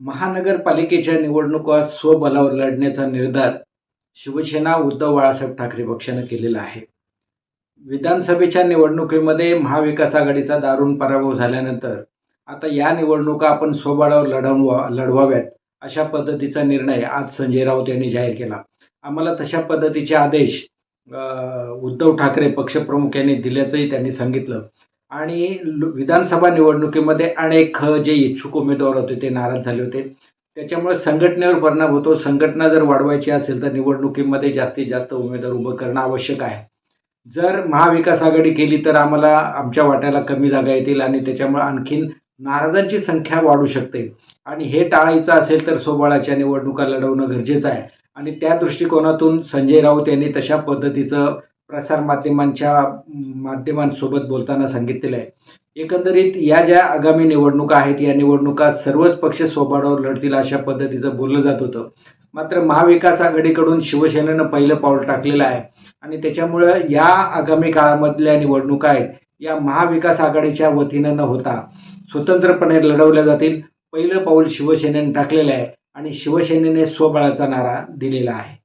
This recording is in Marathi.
महानगरपालिकेच्या निवडणुका स्वबलावर लढण्याचा निर्धार शिवसेना उद्धव बाळासाहेब ठाकरे पक्षानं केलेला आहे. विधानसभेच्या निवडणुकीमध्ये महाविकास आघाडीचा दारुण पराभव झाल्यानंतर आता या निवडणुका आपण स्वबळावर लढववा लढवाव्यात अशा पद्धतीचा निर्णय आज संजय राऊत यांनी जाहीर केला. आम्हाला तशा पद्धतीचे आदेश उद्धव ठाकरे पक्षप्रमुख यांनी दिल्याचंही त्यांनी सांगितलं. आणि विधानसभा निवडणुकीमध्ये अनेक जे इच्छुक उमेदवार होते ते नाराज झाले होते. त्याच्यामुळे संघटनेवर परिणाम होतो. संघटना जर वाढवायची असेल तर निवडणुकीमध्ये जास्तीत जास्त उमेदवार उभं करणं आवश्यक आहे. जर महाविकास आघाडी केली तर आम्हाला आमच्या वाट्याला कमी जागा येतील आणि त्याच्यामुळे आणखीन नाराजांची संख्या वाढू शकते. आणि हे टाळायचं असेल तर सोबाळाच्या निवडणुका लढवणं गरजेचं आहे. आणि त्या दृष्टिकोनातून संजय राऊत यांनी तशा पद्धतीचं प्रसारमाध्यमांच्या माध्यमांसोबत बोलताना सांगितलेलं आहे. एकंदरीत या ज्या आगामी निवडणुका आहेत या निवडणुका सर्वच पक्ष सोबाडावर लढतील अशा पद्धतीचं बोललं जात होतं. मात्र महाविकास आघाडीकडून शिवसेनेनं पहिलं पाऊल टाकलेलं आहे. आणि त्याच्यामुळं या आगामी काळामधल्या निवडणुका आहेत या महाविकास आघाडीच्या वतीनं न होता स्वतंत्रपणे लढवल्या जातील. पहिलं पाऊल शिवसेनेनं टाकलेलं आहे आणि शिवसेनेने स्वबळाचा नारा दिलेला आहे.